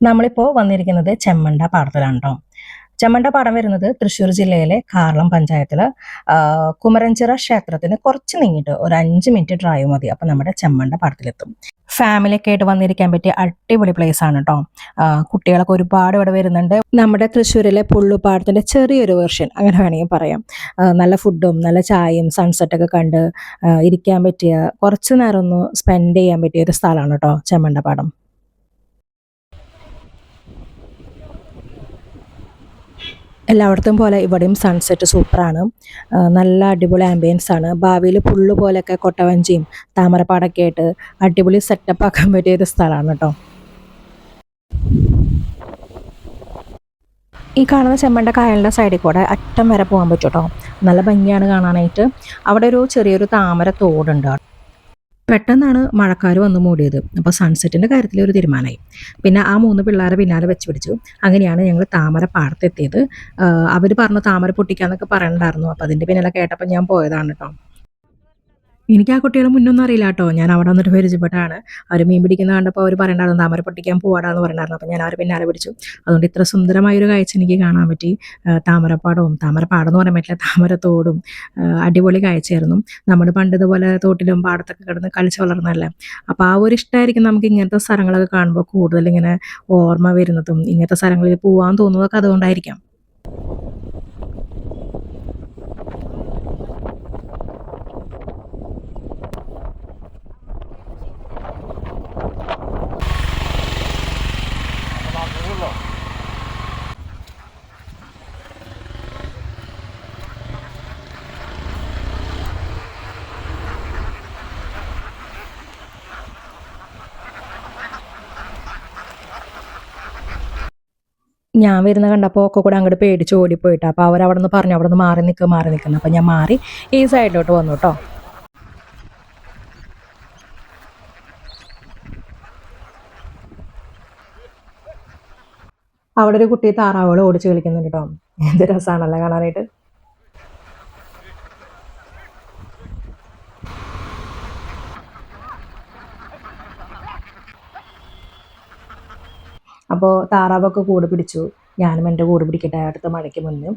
നമ്മളിപ്പോൾ വന്നിരിക്കുന്നത് ചെമ്മണ്ട പാടത്തിലാണ് കേട്ടോ ചെമ്മണ്ട പാടം വരുന്നത് തൃശ്ശൂർ ജില്ലയിലെ കാർളം പഞ്ചായത്തിൽ കുമരഞ്ചിറ ക്ഷേത്രത്തിന് കുറച്ച് നീങ്ങിയിട്ട് ഒരു അഞ്ച് മിനിറ്റ് ഡ്രൈവ് മതി. അപ്പം നമ്മുടെ ചെമ്മണ്ട പാടത്തിലെത്തും. ഫാമിലിയൊക്കെ ആയിട്ട് വന്നിരിക്കാൻ പറ്റിയ അടിപൊളി പ്ലേസ് ആണ് കേട്ടോ കുട്ടികളൊക്കെ ഒരുപാട് ഇവിടെ വരുന്നുണ്ട്. നമ്മുടെ തൃശ്ശൂരിലെ പുള്ളുപാടത്തിന്റെ ചെറിയൊരു വേർഷൻ അങ്ങനെ വേണമെങ്കിൽ പറയാം. നല്ല ഫുഡും നല്ല ചായയും സൺസെറ്റൊക്കെ കണ്ട് ഇരിക്കാൻ പറ്റിയ കുറച്ച് നേരം ഒന്ന് സ്പെൻഡ് ചെയ്യാൻ പറ്റിയ ഒരു സ്ഥലമാണ് കേട്ടോ ചെമ്മണ്ട എല്ലായിടത്തും പോലെ ഇവിടെയും സൺസെറ്റ് സൂപ്പറാണ് നല്ല അടിപൊളി ആംബിയൻസ് ആണ്. ഭാവിയിൽ പുള്ളു പോലെയൊക്കെ കൊട്ടവഞ്ചിയും താമരപ്പാടൊക്കെ ആയിട്ട് അടിപൊളി സെറ്റപ്പ് ആക്കാൻ പറ്റിയ ഒരു സ്ഥലമാണ് കേട്ടോ ഈ കാണുന്ന ചെമ്മണ്ട കായലിന്റെ സൈഡിൽ കൂടെ അറ്റം വരെ പോകാൻ പറ്റും കേട്ടോ നല്ല ഭംഗിയാണ് കാണാനായിട്ട്. അവിടെ ഒരു ചെറിയൊരു താമര തോടുണ്ട് പെട്ടെന്നാണ് മഴക്കാർ വന്ന് മൂടിയത്. അപ്പോൾ സൺസെറ്റിന്റെ കാര്യത്തിൽ ഒരു തീരുമാനമായി. പിന്നെ ആ മൂന്ന് പിള്ളേരെ പിന്നാലെ വെച്ച് പിടിച്ചു. അങ്ങനെയാണ് ഞങ്ങൾ താമര പാടത്തെത്തിയത് അവർ പറഞ്ഞു താമര പൊട്ടിക്കാന്നൊക്കെ പറയണ്ടായിരുന്നു. അപ്പോൾ അതിന്റെ പിന്നാലെ കേട്ടപ്പോൾ ഞാൻ പോയതാണ് കേട്ടോ എനിക്ക് ആ കുട്ടികളെ മുന്നൊന്നും അറിയില്ല കേട്ടോ. ഞാൻ അവിടെ വന്നിട്ട് പരിചയപ്പെട്ടാണ് അവർ മീൻ പിടിക്കുന്ന കണ്ടപ്പോൾ അവർ പറയണ്ടായിരുന്നു താമര പൊട്ടിക്കാൻ പോവാടാന്ന് പറയണ്ടായിരുന്നു. അപ്പോൾ ഞാൻ അവർ പിന്നാലെ പിടിച്ചു. അതുകൊണ്ട് ഇത്ര സുന്ദരമായൊരു കാഴ്ച എനിക്ക് കാണാൻ പറ്റി. താമരപ്പാടവും താമരപ്പാടം എന്ന് പറയാൻ പറ്റില്ല താമരത്തോടും അടിപൊളി കാഴ്ചയായിരുന്നു. നമ്മൾ പണ്ട് ഇതുപോലെ തോട്ടിലും പാടത്തൊക്കെ കിടന്ന് കളിച്ച് വളർന്നല്ലേ അപ്പോൾ ആ ഒരു ഇഷ്ടമായിരിക്കും നമുക്ക് ഇങ്ങനത്തെ സ്ഥലങ്ങളൊക്കെ കാണുമ്പോൾ കൂടുതൽ ഇങ്ങനെ ഓർമ്മ വരുന്നതും ഇങ്ങനത്തെ സ്ഥലങ്ങളിൽ പോകാൻ തോന്നുന്നതൊക്കെ അതുകൊണ്ടായിരിക്കാം. ഞാൻ വരുന്ന കണ്ടപ്പോൾ ഒക്കെ കൂടെ അങ്ങോട്ട് പേടിച്ച് ഓടിപ്പോയിട്ട്. അപ്പോൾ അവരവിടെ നിന്ന് പറഞ്ഞു അവിടെ നിന്ന് മാറി നിൽക്കുക മാറി നിൽക്കുന്നു അപ്പോൾ ഞാൻ മാറി ഈ സൈഡിലോട്ട് വന്നു കേട്ടോ അവിടെ ഒരു കുട്ടി താറാവുകൾ ഓടിച്ച് കളിക്കുന്നുണ്ട് കേട്ടോ. എന്ത് രസമാണല്ലോ കാണാനായിട്ട്? അപ്പോൾ താറാവൊക്കെ കൂട് പിടിച്ചു. ഞാനും എന്റെ കൂട് പിടിക്കട്ടെ അടുത്ത മഴയ്ക്ക് മുന്നേ